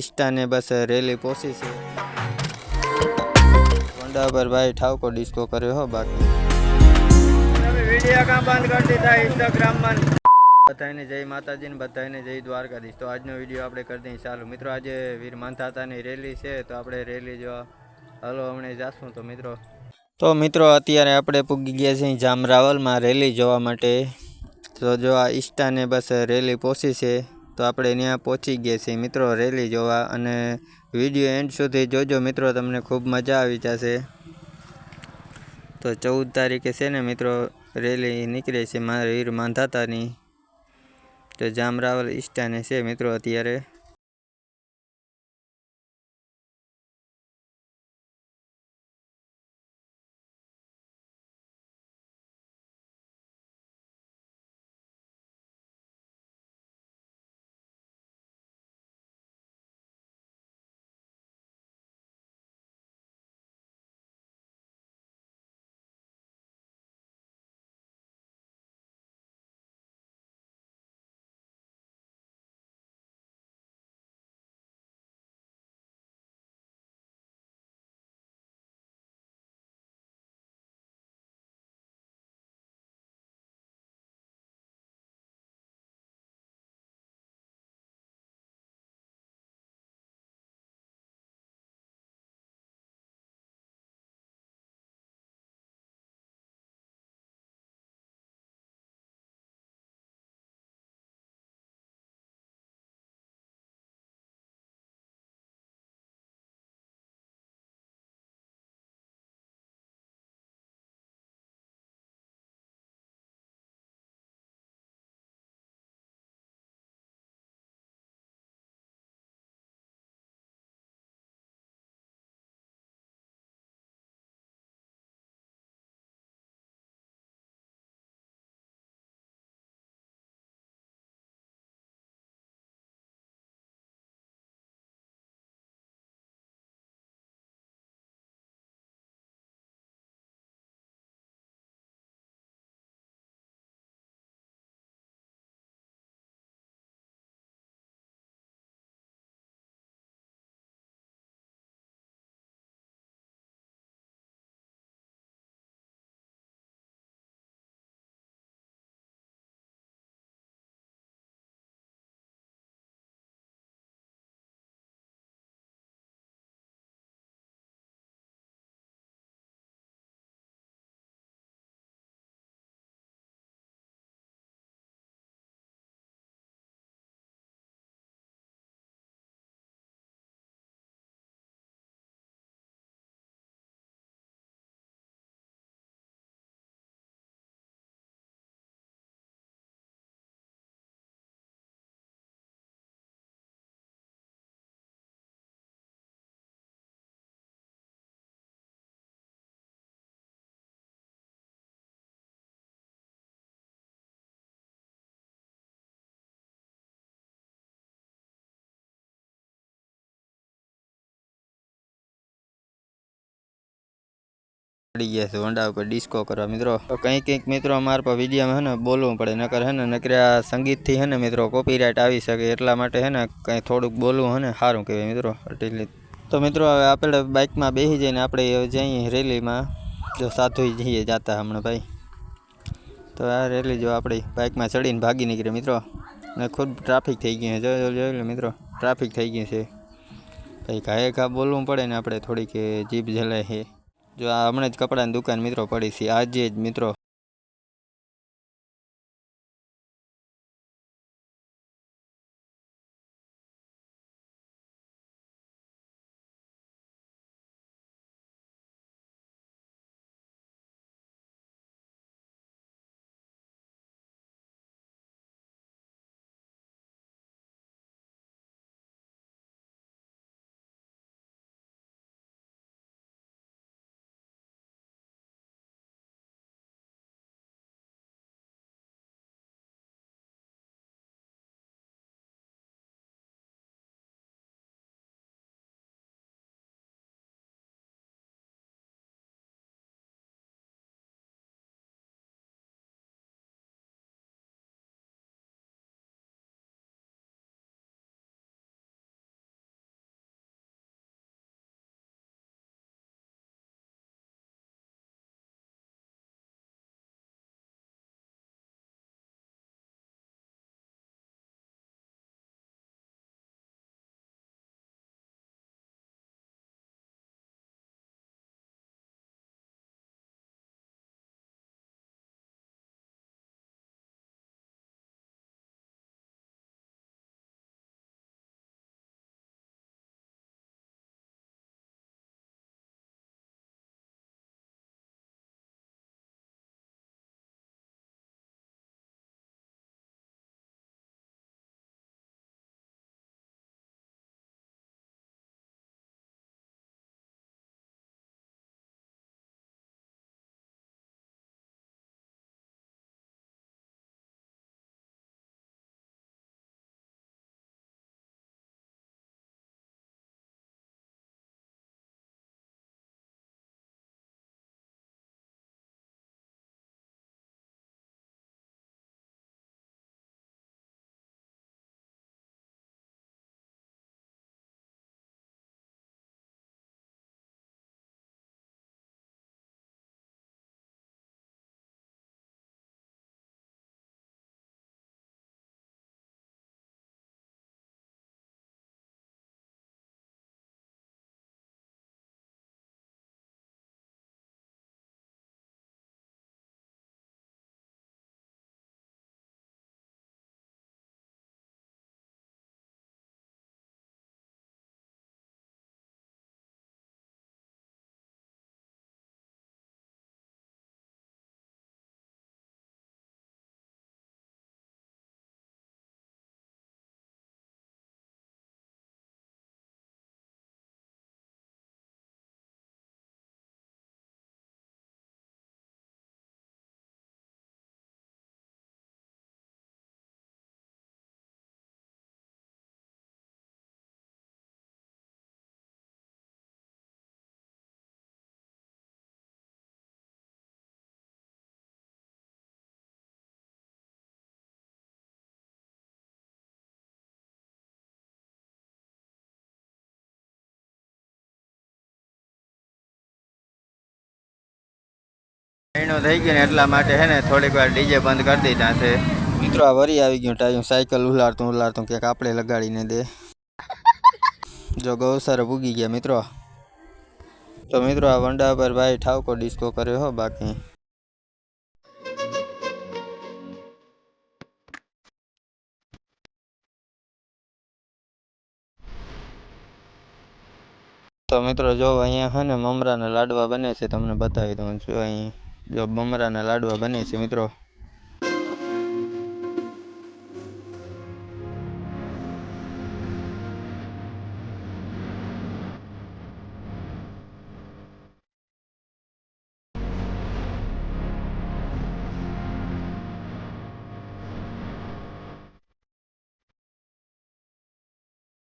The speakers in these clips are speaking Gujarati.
ઇસ્ટાને બસ રેલી પહોંચી છે. કોંડા પર ભાઈ ઠાવકો ડિસ્કો કર્યો હો બાકી. વીડિયો કામ બંધ કરી દીધા ઇન્સ્ટાગ્રામમાં બધાને જય માતાજી ને બધાને જય દ્વારકાધીશ. તો આજનો વીડિયો આપણે કરી દઈએ ચાલુ. મિત્રો આજે વીર માનતાતાની રેલી છે તો આપણે રેલી જોવા હલો હમણાં જાશું. તો મિત્રો તો મિત્રો અત્યારે આપણે પૂગી ગયા છીએ જામરાવલમાં રેલી જોવા માટે. તો જો આ ઇસ્ટાને બસ રેલી પહોંચી છે. તો આપણે ત્યાં પહોંચી ગયા છીએ. મિત્રો, રેલી જોવા અને વીડિયો એન્ડ સુધી જોજો. મિત્રો, તમને ખૂબ મજા આવી જશે. તો ચૌદ તારીખે છે ને, મિત્રો, રેલી નીકળે છે. મારા વીર માંધાતાની. તો જામરાવલ ઈસ્ટાને છે, મિત્રો, અત્યારે. પડી ગયા છે હોન્ડા ઉપર ડિસ્કો કરવા. મિત્રો કંઈક કંઈક મિત્રો અમારા પર વિડીયોમાં હે ને બોલવું પડે. નકર હે ને નકર્યા સંગીતથી હે ને મિત્રો કોપીરાઇટ આવી શકે. એટલા માટે હે ને કંઈ થોડુંક બોલવું હે ને સારું કહેવાય મિત્રો. એટલે તો મિત્રો, હવે આપણે બાઇકમાં બેસી જઈને આપણે જઈએ રેલીમાં જો સાધુ જઈએ જતા હમણાં ભાઈ. તો આ રેલી જો આપણી બાઇકમાં ચડીને ભાગી નીકળે મિત્રો. ને ખૂબ ટ્રાફિક થઈ ગયું છે. જો જોઈ લો મિત્રો ટ્રાફિક થઈ ગયું છે. ભાઈ ઘાએ ઘા બોલવું પડે ને આપણે થોડીક જીભ જલાય છે. જો આ હમણાં જ કપડાની દુકાન મિત્રો પડી છે. આજે જ મિત્રો એનો થઈ ગયો ને એટલા માટે હે ને થોડીક વાર ડીજે બંધ કરી દીધા છે. મિત્રો, આ વરી આવી ગયું ટાઈમ. સાયકલ ઉલાડતું ઉલાડતું ક્યાંક આપણે લગાડીને દે. જો ગૌસર ભૂગી ગયા મિત્રો. તો મિત્રો, આ વંડા પર ભાઈ ઠાવકો ડિસ્કો કર્યો હો બાકી. તો મિત્રો, જો અહીંયા છે ને મમરાના લાડવા બને છે, તમને બતાવી દઉં છું અહીં. જો બમરાના લાડવા બને છે, મિત્રો.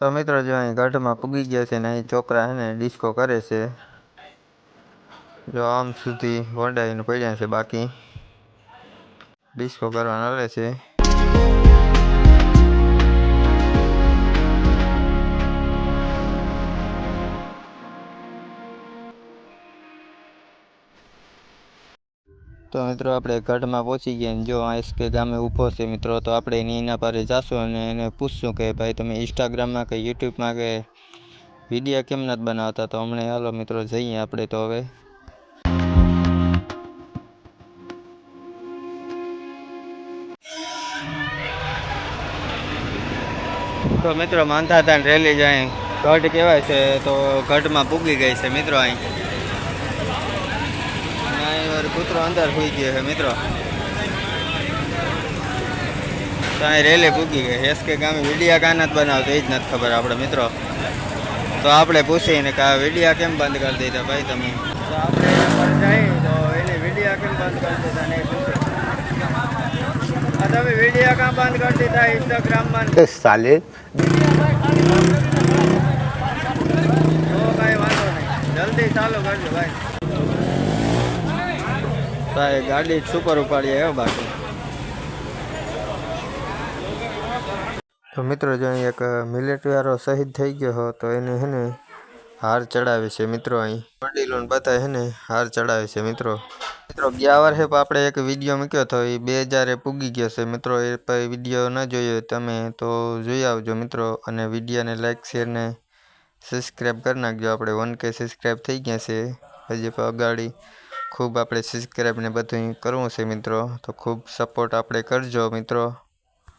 તો મિત્રો, જો અહીં ગઢમાં પૂગી ગયા છે ને અહીં છોકરા છે ને ડિસ્કો કરે છે. જો આમ સુધી વંડાઈને પડ્યા છે બાકી. ડિસ્કો કરવા નડે છે. તો મિત્રો આપણે ગઢમાં પહોંચી ગયા ને જો આ એસકે ગામે ઊભો છે મિત્રો, તો આપણે એની એના પર જાશું અને એને પૂછશું કે ભાઈ તમે ઇન્સ્ટાગ્રામમાં કે યુટ્યુબમાં કે વીડિયો કેમ નથી બનાવતા? તો હમણાં હાલો મિત્રો જઈએ આપણે તો હવે. તો મિત્રો માનથાતા રેલી જાય. ઘટ કહેવાય છે તો ઘટમાં પૂગી ગઈ છે મિત્રો અહીં. અહીં કૂતરો અંદર સુઈ ગયો છે મિત્રો. તો અહીં રેલી પૂગી ગઈ. એસકે ગામે વિડીયા કાં નથી બનાવતો એ જ નથી ખબર આપણે મિત્રો. તો આપણે પૂછીને કે આ વિડીયા કેમ બંધ કરી દીધા ભાઈ તમે? આપણે જઈએ તો એને વિડીયા કેમ બંધ કરી દીધા ને એ પૂછે આ તમે વિડીયા કાં બંધ કરી દીધા ઇન્સ્ટાગ્રામમાં ને? साले તો કાંઈ વાંધો નહીં. જલ્દી ચાલુ કરજો ભાઈ. ભાઈ ગાડી સુપર ઉપાડી આવ્યો બાકી તો મિત્રો જો એક મિલિટરી વાળો શહીદ થઈ ગયો હો તો એને હે ને હાર ચડાવે છે મિત્રો અહીં. વડીલો બધા હે ને, હાર ચડાવે છે મિત્રો. મિત્રો, ગયા વર્ષે પણ આપણે એક વીડિયો મૂક્યો હતો, એ બે હજારે પૂગી ગયો છે. મિત્રો, એ પછી વીડિયો ન જોયો તમે તો જોઈ આવજો મિત્રો અને વિડીયોને લાઈક શેર ને સબસ્ક્રાઈબ કરી નાખજો. આપણે વન કે સબસ્ક્રાઈબ થઈ ગયા છે. હજી પણ અગાડી ખૂબ આપણે સબસ્ક્રાઈબ ને બધું કરવું છે મિત્રો. તો ખૂબ સપોર્ટ આપણે કરજો મિત્રો.